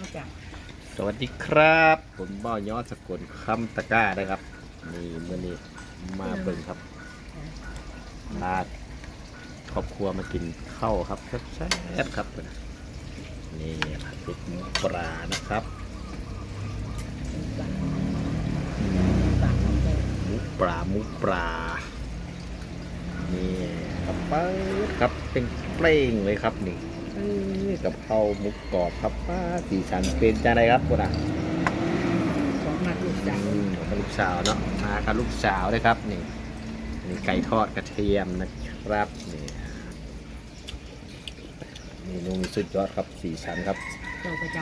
มาจากสวัสดีครับ ผมบ่อยอดสกลคำตะกร้านะครับนี่เมื่อนี้มาเบิ่งครับลาครอบครัวมากินข้าวครับแซ่บๆครับนี่ผัดเผ็ดหมูปลานะครับปากของแกหมูปลาหมูปลานี่ครับเปิ้ลครับเป็นเปล่งเลยครับนี่เอ้ย กับข้าวหมูกรอบครับป้าสีสันเป็นจังไรครับคุณอะของมัดลูกสาวอืมกับลูกสาวเนาะมากับลูกสาวเลยครับนี่นี่ไก่ทอดกระเทียมนะครับนี่เมนูสุดยอดครับสีสันครับเจ้าประจ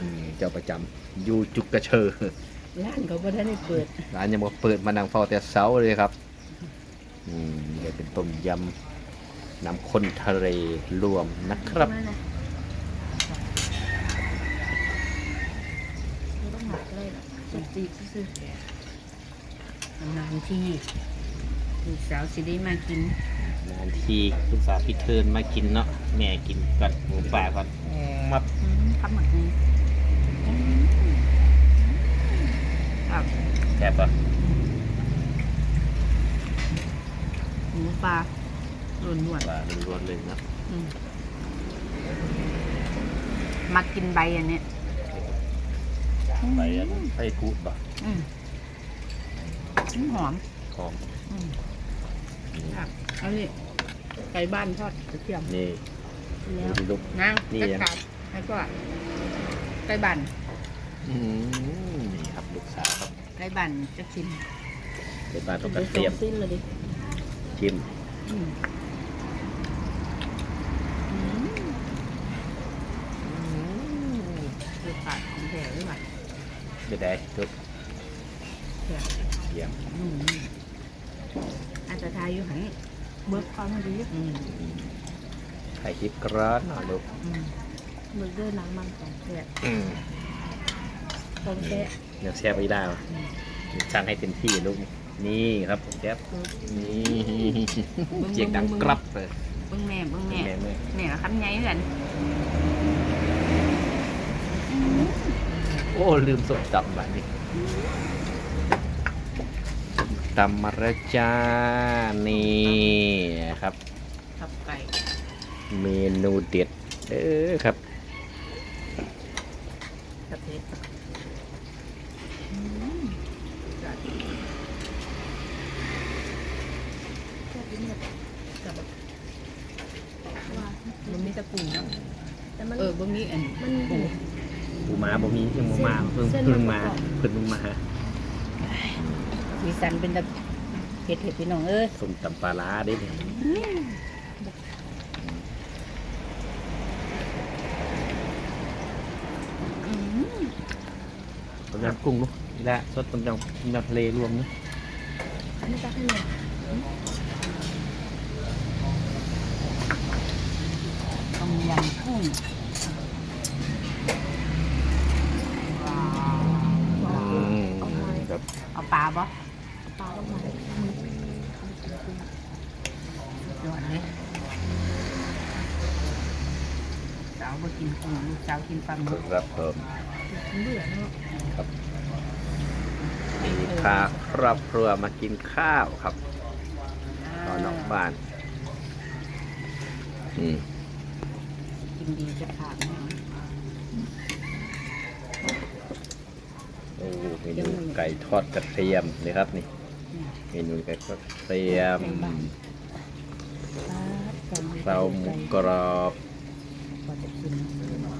อืมเจ้าประจำยูจุกกระเชอำร้านเขาบ่ได้ได้เปิดร้านยังมาเปิดมานังเฝ้าแต่เสาเลยครับอืมนี่เป็นต้มยำน้ำข้นทะเลรวมนะครับ สักตีซื่อๆนานๆทีลูกสาวสิได้มากินนานทีลูกสาวพี่เทิร์นมากินเนาะแม่กินก่อนหมูป่าก่อนมับอืมทำหมักนี้อืมครับแซ่บปะหมูปลาหนวดปลาล้วนๆเลยนะๆอืมมากินใบอันเนี้ย ไปอันไปกูดปะอืมอืมหอมหอมอืมครับเอานี่ไก่บ้านทอดกระเทียมนี่แล้วดูลูก นางนี่กระยังขาดแล้วก็ไก่บ้านอืมนี่ครับลูกสาวครับไก่บ้านจะชิมเป็นบ้านต้องกระเทียม สิ้นเลยดิ ชิมอืมอืมดูขาดของแถวด้วยป่ะ เป็น ไงทุกแถวเยี่ยมอืมอาจจะทายอยู่หันเบิร์กความมันดีอืมถ่ายคลิปกร้อนหน่อยลูกอืมเบิร์กเกอร์น้ำมันของแท้อืมของแท้เดี๋ยวแซ่บไม่ได้วะสั่งให้เต็มที่ลูกนี่ครับแซ่บนี่เสียงดังกรับเลยเบิ้งแม่เบิ้งแม่แม่เมื่อยเนี่ยคำไงเหมือนกัน โอ้ลืมสดตำแบบนี้ตำมาแล้วจ้า นี่ครับ ทับไก่เมนูเด็ด เออครับ กระเพชรมันมีตะปูเนาะแต่มันเออบ่มีอันมันปู ปูม้าบ่มียังบ่มาเพิ่งเพิ่งมาเพิ่งมามีสันเป็นตะเผ็ดเผ็ดพี่น้องเอ้ยส้มตำปลาร้าเด้เนี่ยต้มยำกุ้งลูกนี่แหละสดต้มยำต้มยำทะเลรวมเนาะไม่ตักให้หน่อยต้มยำกุ้ง เอาปลาบ่ปลาลงมายอดเลยสาวบ่กินกุ้งลูกสาวกินปลาหมึกครับเพิ่มเบื่อเนาะครับพาครอบครัวมากินข้าวครับตอนนอกบ้าน อืมกินดีจะขาดนะโอ้เมนูไก่ทอดกระเทียมนี่ครับนี่เมนูไก่ทอดกระเทียมเราหมูกรอบพอจะกิน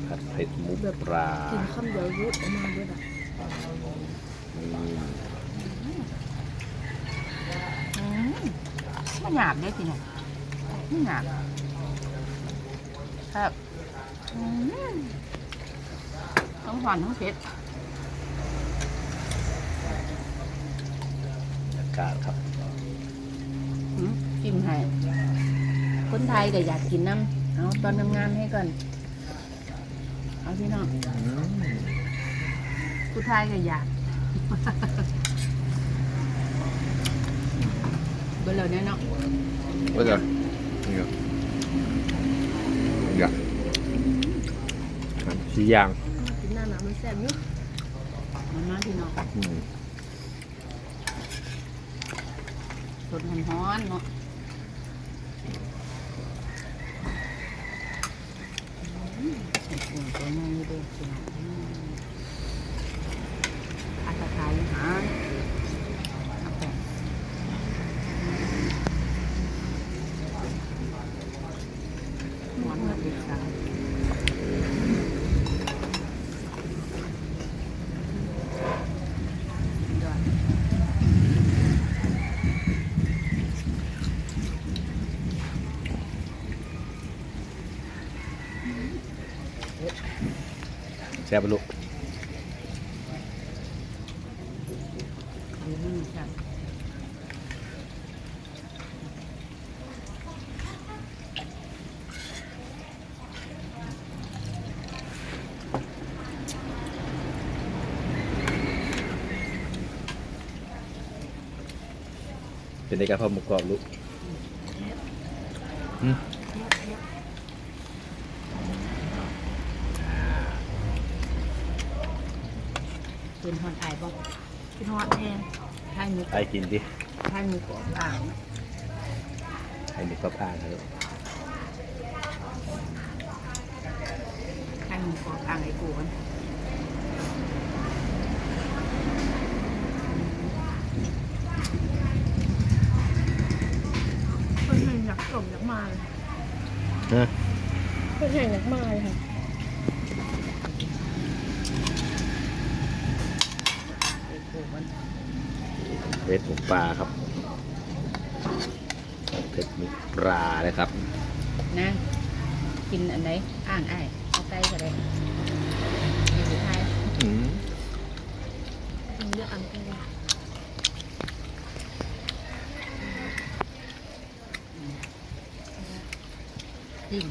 ผัดเผ็ดหมูปลากินคำเดียวยุดออกมาด้วยอะอืมอืมไม่หยาบเด้อพี่น้องไม่หยาบครับอืมต้องหวานต้องเผ็ด อา กาศครับอืมจิ้มให้คนไทยก็อยากกินน้ำเอาตอนทำงานให้ก่อน เอาพี่น้องผู้ไทยก็อยากเบลอเนี่ยเนาะว่าจะนี่ก็อยากสีอย่างยหน้าหนามันแซ่บอยู่มันมาพี่น้อง อืม สดร้อนๆเนาะอืมอุ่นตัวนี้เด้อพี่น้องอืมอาจจะขายอาหารเอาไปหวานแบบเด็กสาวยอด แซ่บลูกเป็นในการพราหมูกรอบลูกอืม เป็นหอนไอายบ่กินฮอตแห้งไทยหมูกรไอ้อบกินดิไทยหมูกรอบอ่างนะไอ้หมูกรอบอ่างครับลูกไทยหมูกรอบอ่างไอ้กูกันคนแห้งอยากกลมอยากมาเลยฮะคนแห้งอยากมาเลยค่ะ ไอ้กูมัน เผ็ดหมูปลาครับเผ็ดหมูปลาเลยครับนะกินอันไหนอ่างไอายเอาไก่ก็ได้อยู่ไทยอืมกินเลือกอันแก้วจิ้ม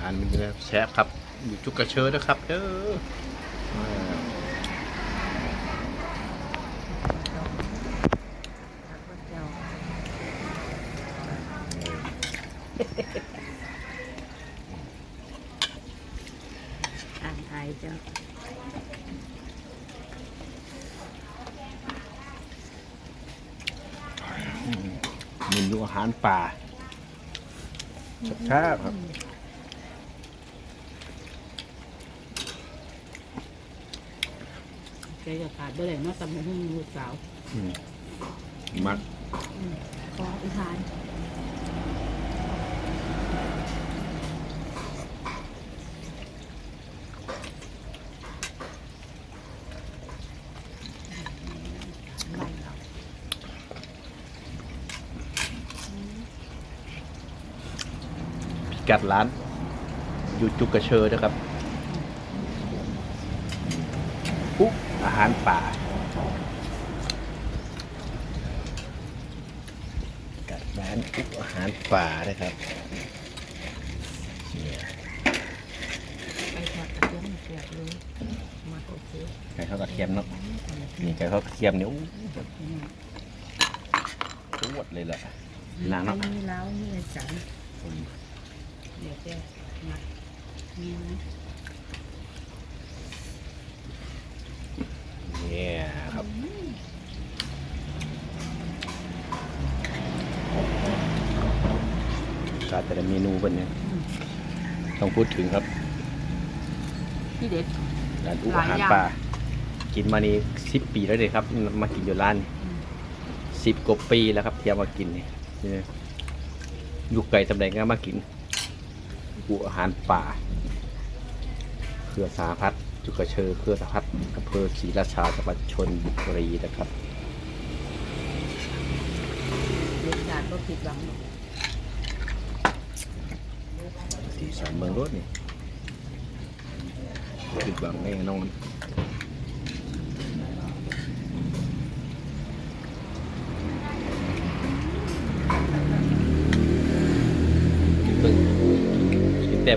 อันมันจะแซ่บครับอยู่จุกกระเชอนะครับเด้ออ่า แล้วก็เจียว อ่างไอายเจ้าเมนูอาหารป่าชาบครับใจจะขาดได้เลยเนาะตำหุ่งลูกสาวอืมมัก ขออีทาน บ้านเรา พิ กัดร้าน อยู่จุกกระเชอนะครับปุ๊อาหารป่าพิกัดร้านปุ๊อาหารป่านะครับเนี่ยไปทอดกระเทียมเสียบเลยมาโอเคไก่ทอดกระเทียมเนาะนี่ไก่ทอดกระเทียมเนี่ยอู้ปวดเลยแหละนางเนาะมีเล้ามีอาจารย์ เดี๋ยวแกมามีไหมเนี่ยครับการแต่ละเมนูเป็นเนี่ยต้องพูดถึงครับที่เด็ดร้านอุหลายอาหารอย่างป่า กินมานี่สิบปีแล้วเลยครับ มากินอยู่ร้านอืมสิบกว่าปีแล้วครับที่เอามากินนี่เนี่ยอยู่ไกลตำแหน่งก็มากิน อุอาหารป่าเพื่อสาพัฒน์จุกกระเชอเพื่อสาพัฒน์อำเภอศรีราชาจังหวัดชนบุรีนะครับรสชาติก็ผิดหวังหรอกสีสันเมืองรถนี่ผิดหวังแน่นอน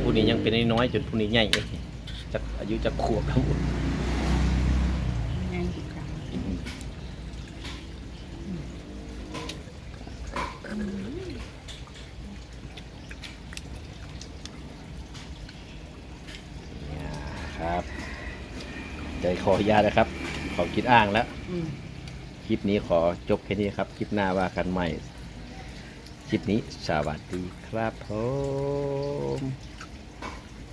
ผู้นี้ยังเป็นน้อยๆจนผู้นี้ใหญ่จักอายุจักขวบแล้วง่ายดีจังครับใจขออนุญาตนะครับ ขอกินอ่างแล้ว อืม คลิปนี้ขอจบแค่นี้ครับ คลิปหน้าว่ากันใหม่ คลิปนี้สวัสดีครับผม